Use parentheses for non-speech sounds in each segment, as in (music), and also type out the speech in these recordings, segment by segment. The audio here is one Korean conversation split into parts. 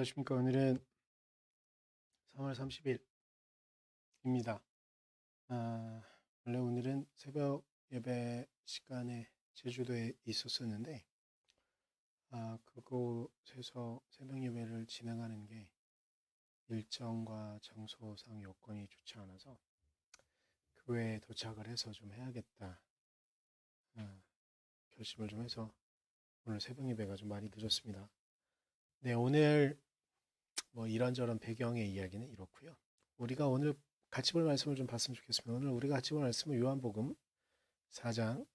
안녕하십니까. 오늘은 3월 30일입니다. 아, 원래 오늘은 새벽 예배 시간에 제주도에 있었었는데, 아, 그곳에서 새벽 예배를 진행하는 게 일정과 장소상 여건이 좋지 않아서 교회에 도착을 해서 좀 해야겠다. 아, 결심을 좀 해서 오늘 새벽 예배가 좀 많이 늦었습니다. 네, 오늘 뭐 이런저런 배경의 이야기는 이렇고요. 우리가 오늘 같이 볼 말씀을 좀 봤으면 좋겠습니다. 오늘 우리가 같이 볼 말씀은 요한복음 4장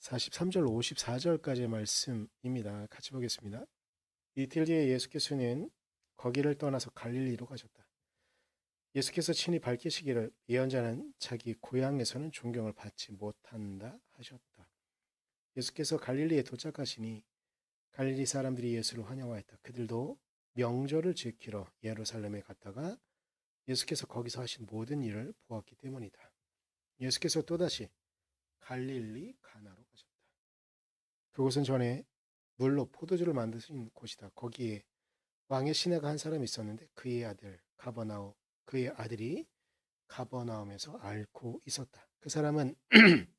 43절 54절까지의 말씀입니다. 같이 보겠습니다. 이틀 뒤에 예수께서는 거기를 떠나서 갈릴리로 가셨다. 예수께서 친히 밝히시기를 예언자는 자기 고향에서는 존경을 받지 못한다 하셨다. 예수께서 갈릴리에 도착하시니 갈릴리 사람들이 예수를 환영하였다. 그들도 명절을 지키러 예루살렘에 갔다가 예수께서 거기서 하신 모든 일을 보았기 때문이다. 예수께서 또다시 갈릴리 가나로 가셨다. 그곳은 전에 물로 포도주를 만드신 곳이다. 거기에 왕의 시내가 한 사람이 있었는데 그의 아들 가버나움 그의 아들이 가버나움에서 앓고 있었다. 그 사람은 (clears throat)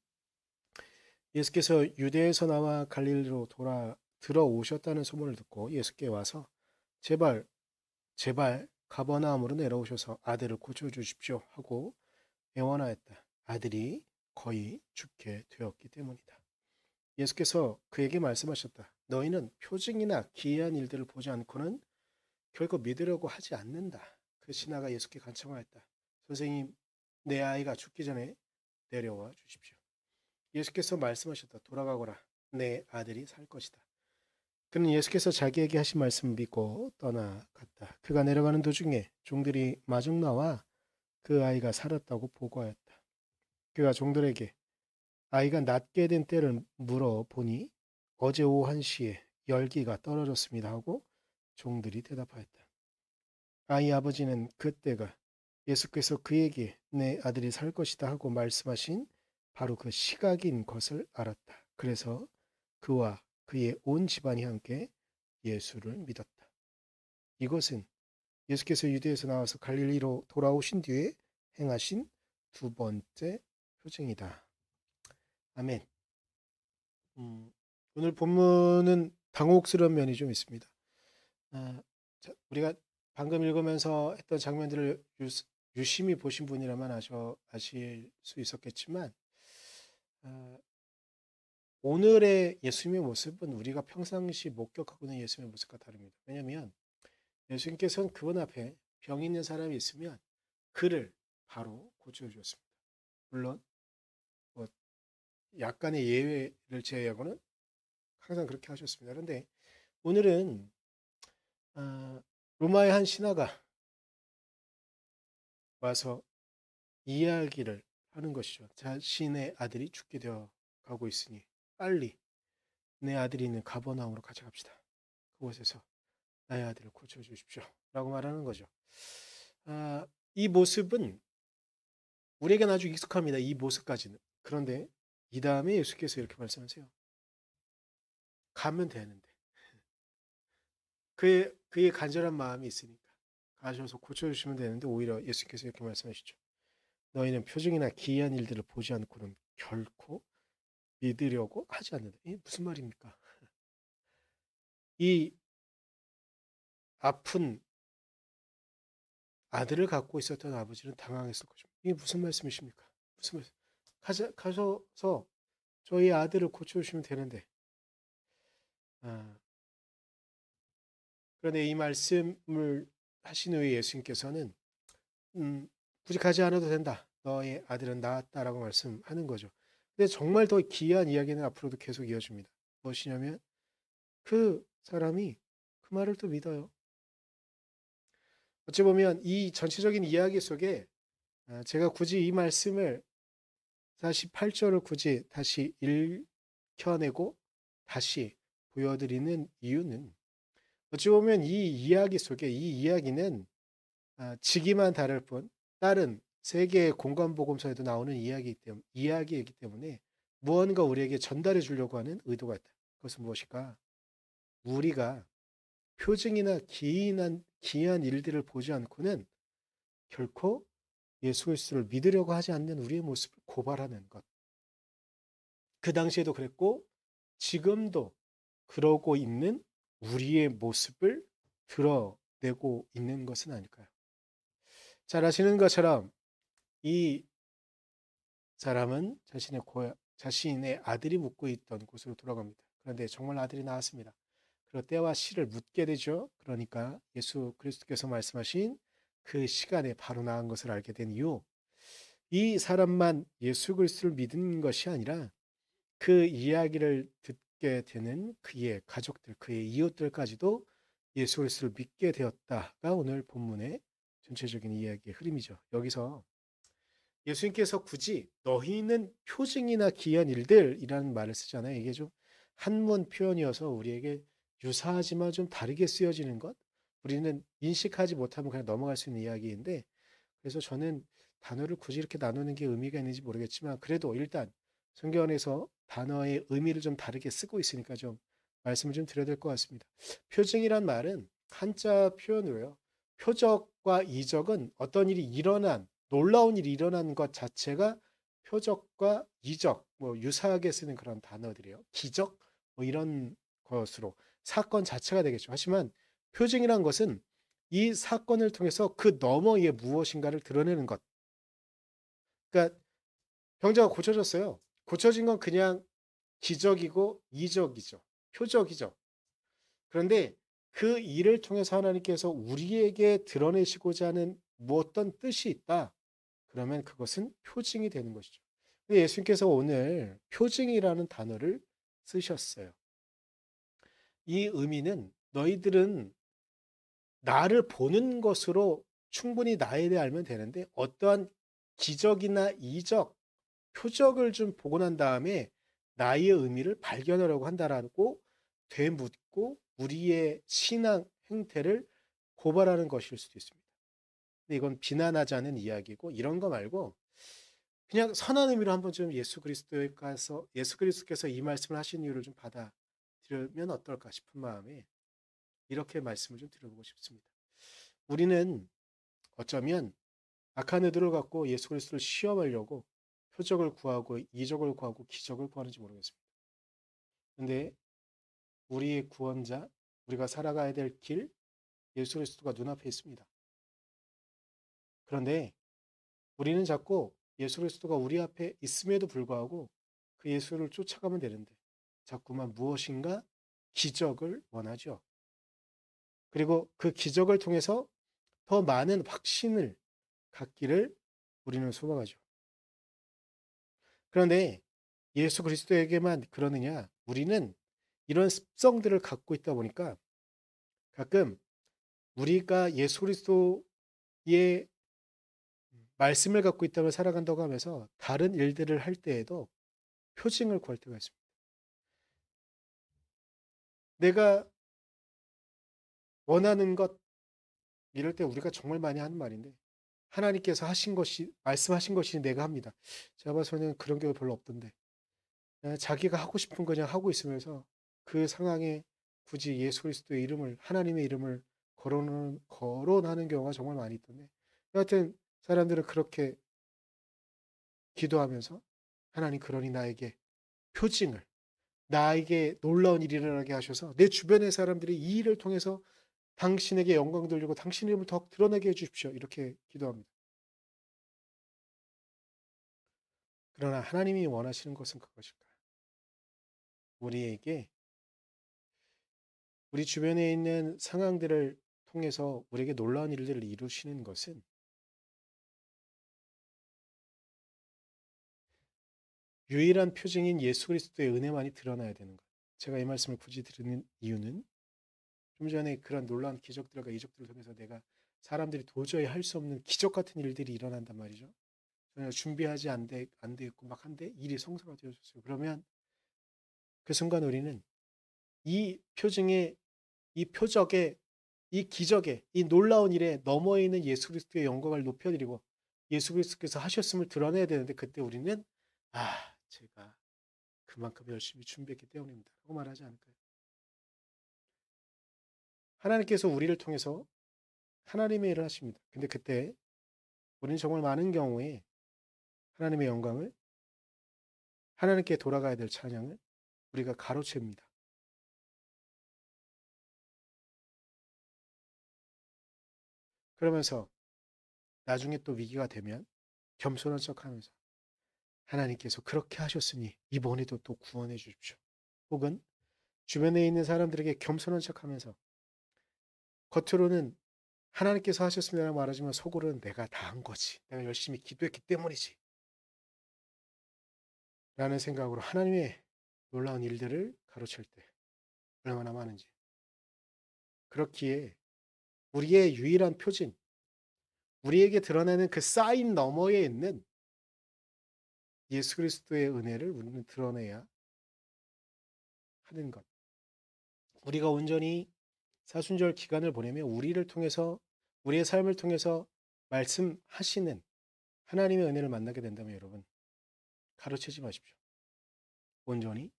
예수께서 유대에서 나와 갈릴리로 돌아 들어오셨다는 소문을 듣고 예수께 와서 제발 제발 가버나움으로 내려오셔서 아들을 고쳐 주십시오 하고 애원하였다. 아들이 거의 죽게 되었기 때문이다. 예수께서 그에게 말씀하셨다. 너희는 표징이나 기이한 일들을 보지 않고는 결코 믿으려고 하지 않는다. 그 신하가 예수께 간청하였다. 선생님, 내 아이가 죽기 전에 내려와 주십시오. 예수께서 말씀하셨다. 돌아가거라. 내 아들이 살 것이다. 그는 예수께서 자기에게 하신 말씀을 믿고 떠나갔다. 그가 내려가는 도중에 종들이 마중 나와 그 아이가 살았다고 보고하였다. 그가 종들에게 아이가 낫게 된 때를 물어보니 어제 오후 1시에 열기가 떨어졌습니다 하고 종들이 대답하였다. 아이 아버지는 그때가 예수께서 그에게 내 아들이 살 것이다 하고 말씀하신 바로 그 시각인 것을 알았다. 그래서 그와 그의 온 집안이 함께 예수를 믿었다. 이것은 예수께서 유대에서 나와서 갈릴리로 돌아오신 뒤에 행하신 두 번째 표징이다. 아멘. 음, 오늘 본문은 당혹스러운 면이 좀 있습니다. 아, 자, 우리가 방금 읽으면서 했던 장면들을 유, 심히 보신 분이라면 아셔, 아실 수 있었겠지만 아, 오늘의 예수님의 모습은 우리가 평상시 목격하고 있는 예수님의 모습과 다릅니다. 왜냐하면 예수님께서는 그분 앞에 병 있는 사람이 있으면 그를 바로 고쳐주었습니다. 물론 뭐 약간의 예외를 제외하고는 항상 그렇게 하셨습니다. 그런데 오늘은 아, 로마의 한 신하가 와서 이야기를 하는 것이죠. 자신의 아들이 죽게 되어 가고 있으니 빨리 내 아들이 있는 가버나움으로 가져갑시다. 그곳에서 나의 아들을 고쳐 주십시오. 라고 말하는 거죠. 아, 이 모습은 우리에게는 아주 익숙합니다. 이 모습까지는. 그런데 이 다음에 예수께서 이렇게 말씀하세요. 가면 되는데. (laughs) 그의, 그의 간절한 마음이 있으니까. 가셔서 고쳐주시면 되는데 오히려 예수께서 이렇게 말씀하시죠. 너희는 표정이나 기이한 일들을 보지 않고는 결코 믿으려고 하지 않는다. 이 무슨 말입니까? (laughs) 이 아픈 아들을 갖고 있었던 아버지는 당황했을 것입니다. 이게 무슨 말씀이십니까? 무슨 말씀? 가자, 가셔서 저희 아들을 고쳐주시면 되는데. 아, 그런데 이 말씀을 하신 후에 예수님께서는 음, 굳이 가지 않아도 된다. 너의 아들은 나았다라고 말씀하는 거죠. 근데 정말 더 기이한 이야기는 앞으로도 계속 이어집니다. 무엇이냐면 그 사람이 그 말을 또 믿어요. 어찌 보면 이 전체적인 이야기 속에 아, 제가 굳이 이 말씀을 48절을 굳이 다시 읽혀내고 다시 보여드리는 이유는 어찌 보면 이 이야기 속에 이 이야기는 아, 지기만 다를 뿐 다른 세계의 공간복음서에도 나오는 이야기 때문에, 이야기이기 때문에 무언가 우리에게 전달해 주려고 하는 의도가 있다. 그것은 무엇일까? 우리가 표징이나 기이한 기이한 일들을 보지 않고는 결코 예수 그리스도를 믿으려고 하지 않는 우리의 모습을 고발하는 것. 그 당시에도 그랬고 지금도 그러고 있는 우리의 모습을 드러내고 있는 것은 아닐까요? 잘 아시는 것처럼 이 사람은 자신의 고향, 자신의 아들이 묵고 있던 곳으로 돌아갑니다. 그런데 정말 아들이 나왔습니다. 그리고 때와 시를 묻게 되죠. 그러니까 예수 그리스도께서 말씀하신 그 시간에 바로 나은 것을 알게 된 이유. 이 사람만 예수 그리스도를 믿은 것이 아니라 그 이야기를 듣게 되는 그의 가족들, 그의 이웃들까지도 예수 그리스도를 믿게 되었다가 오늘 본문의 전체적인 이야기의 흐름이죠. 여기서 예수님께서 굳이 너희는 표징이나 기이한 일들이라는 말을 쓰잖아요. 이게 좀 한문 표현이어서 우리에게 유사하지만 좀 다르게 쓰여지는 것. 우리는 인식하지 못하면 그냥 넘어갈 수 있는 이야기인데 그래서 저는 단어를 굳이 이렇게 나누는 게 의미가 있는지 모르겠지만 그래도 일단 성경에서 단어의 의미를 좀 다르게 쓰고 있으니까 좀 말씀을 좀 드려야 될 것 같습니다. 표징이란 말은 한자 표현으로요. 표적과 이적은 어떤 일이 일어난 놀라운 일이 일어난 것 자체가 표적과 이적 뭐 유사하게 쓰는 그런 단어들이에요. 기적 뭐 이런 것으로 사건 자체가 되겠죠. 하지만 표징이란 것은 이 사건을 통해서 그 너머에 무엇인가를 드러내는 것. 그러니까 병자가 고쳐졌어요. 고쳐진 건 그냥 기적이고 이적이죠. 표적이죠. 그런데 그 일을 통해서 하나님께서 우리에게 드러내시고자 하는 뭐 어떤 뜻이 있다. 그러면 그것은 표징이 되는 것이죠. 예수님께서 오늘 표징이라는 단어를 쓰셨어요. 이 의미는 너희들은 나를 보는 것으로 충분히 나에 대해 알면 되는데 어떠한 기적이나 이적, 표적을 좀 보고 난 다음에 나의 의미를 발견하려고 한다라고 되묻고 우리의 신앙 행태를 고발하는 것일 수도 있습니다. 근데 이건 비난하지 않은 이야기고 이런 거 말고 그냥 선한 의미로 한번 좀 예수 그리스도에 가서 예수 그리스도께서 이 말씀을 하신 이유를 좀 받아들으면 어떨까 싶은 마음에 이렇게 말씀을 좀 드려보고 싶습니다. 우리는 어쩌면 악한 의도를 갖고 예수 그리스도를 시험하려고 표적을 구하고 이적을 구하고 기적을 구하는지 모르겠습니다. 근데 우리의 구원자, 우리가 살아가야 될 길, 예수 그리스도가 눈앞에 있습니다. 그런데 우리는 자꾸 예수 그리스도가 우리 앞에 있음에도 불구하고 그 예수를 쫓아가면 되는데 자꾸만 무엇인가 기적을 원하죠. 그리고 그 기적을 통해서 더 많은 확신을 갖기를 우리는 소망하죠. 그런데 예수 그리스도에게만 그러느냐? 우리는 이런 습성들을 갖고 있다 보니까 가끔 우리가 예수 그리스도의 말씀을 갖고 있다면 살아간다고 하면서 다른 일들을 할 때에도 표징을 구할 때가 있습니다. 내가 원하는 것 이럴 때 우리가 정말 많이 하는 말인데 하나님께서 하신 것이 말씀하신 것이 내가 합니다. 제가 봐서는 그런 게 별로 없던데 자기가 하고 싶은 거 그냥 하고 있으면서 그 상황에 굳이 예수 그리스도의 이름을 하나님의 이름을 거론하는 경우가 정말 많이 있던데 여하튼 사람들은 그렇게 기도하면서 하나님 그러니 나에게 표징을 나에게 놀라운 일이 일어나게 하셔서 내 주변의 사람들이 이 일을 통해서 당신에게 영광 돌리고 당신 이름을 더 드러내게 해주십시오. 이렇게 기도합니다. 그러나 하나님이 원하시는 것은 그것일까요? 우리에게 우리 주변에 있는 상황들을 통해서 우리에게 놀라운 일들을 이루시는 것은 유일한 표징인 예수 그리스도의 은혜만이 드러나야 되는 것. 제가 이 말씀을 굳이 드리는 이유는 좀 전에 그런 놀라운 기적들과 이적들을 통해서 내가 사람들이 도저히 할 수 없는 기적 같은 일들이 일어난단 말이죠. 전혀 준비하지 안 돼, 안 되겠고 막 한데 일이 성사가 되어졌어요. 그러면 그 순간 우리는 이 표징의, 이 표적의, 이 기적의, 이 놀라운 일에 넘어 있는 예수 그리스도의 영광을 높여드리고 예수 그리스도께서 하셨음을 드러내야 되는데 그때 우리는 아, 제가 그만큼 열심히 준비했기 때문입니다. 라고 말하지 않을까요? 하나님께서 우리를 통해서 하나님의 일을 하십니다. 근데 그때 우리는 정말 많은 경우에 하나님의 영광을 하나님께 돌아가야 될 찬양을 우리가 가로챕니다. 그러면서 나중에 또 위기가 되면 겸손한 척 하면서 하나님께서 그렇게 하셨으니 이번에도 또 구원해 주십시오. 혹은 주변에 있는 사람들에게 겸손한 척 하면서 겉으로는 하나님께서 하셨습니다라고 말하지만 속으로는 내가 다 한 거지. 내가 열심히 기도했기 때문이지. 라는 생각으로 하나님의 놀라운 일들을 가로챌 때 얼마나 많은지. 그렇기에 우리의 유일한 표징, 우리에게 드러내는 그 사인 너머에 있는 예수 그리스도의 은혜를 우리는 드러내야 하는 것. 우리가 온전히 사순절 기간을 보내며 우리를 통해서 우리의 삶을 통해서 말씀하시는 하나님의 은혜를 만나게 된다면 여러분 가르치지 마십시오. 온전히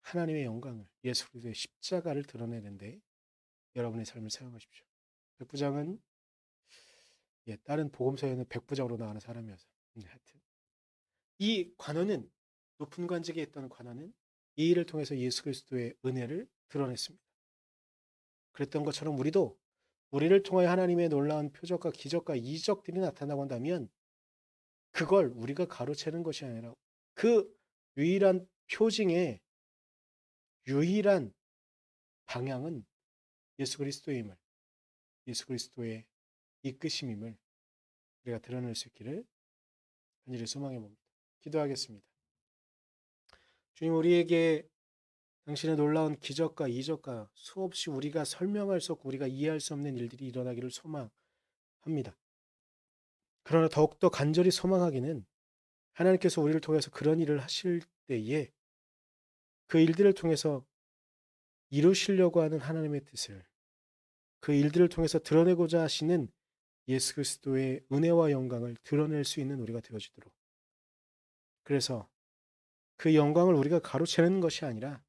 하나님의 영광을 예수 그리스도의 십자가를 드러내는데 여러분의 삶을 사용하십시오. 백부장은 예, 다른 복음서에는 백부장으로 나가는 사람이어서 네, 하여튼 이 관원은 높은 관직에 있던 관원은 이 일을 통해서 예수 그리스도의 은혜를 드러냈습니다. 그랬던 것처럼 우리도 우리를 통하여 하나님의 놀라운 표적과 기적과 이적들이 나타나고 한다면 그걸 우리가 가로채는 것이 아니라 그 유일한 표징의 유일한 방향은 예수 그리스도임을 예수 그리스도의 이끄심임을 우리가 드러낼 수 있기를 간절히 소망해 봅니다. 기도하겠습니다. 주님 우리에게 당신의 놀라운 기적과 이적과 수없이 우리가 설명할 수 없고 우리가 이해할 수 없는 일들이 일어나기를 소망합니다. 그러나 더욱더 간절히 소망하기는 하나님께서 우리를 통해서 그런 일을 하실 때에 그 일들을 통해서 이루시려고 하는 하나님의 뜻을 그 일들을 통해서 드러내고자 하시는 예수 그리스도의 은혜와 영광을 드러낼 수 있는 우리가 되어지도록 그래서 그 영광을 우리가 가로채는 것이 아니라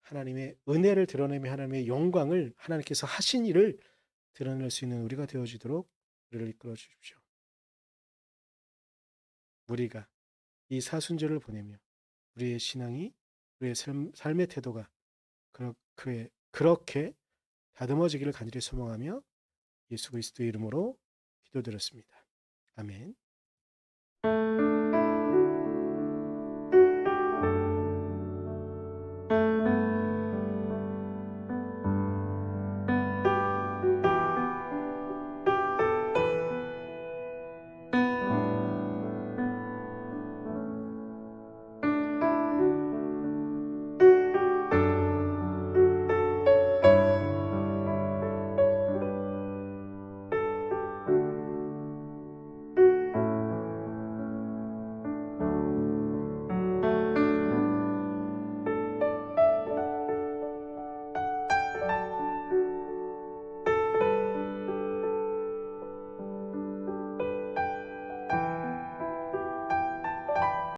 하나님의 은혜를 드러내며 하나님의 영광을 하나님께서 하신 일을 드러낼 수 있는 우리가 되어지도록 우리를 이끌어 주십시오. 우리가 이 사순절을 보내며 우리의 신앙이 우리의 삶, 삶의 태도가 그렇게, 그렇게 다듬어지기를 간절히 소망하며 예수 그리스도의 이름으로 기도드렸습니다. 아멘.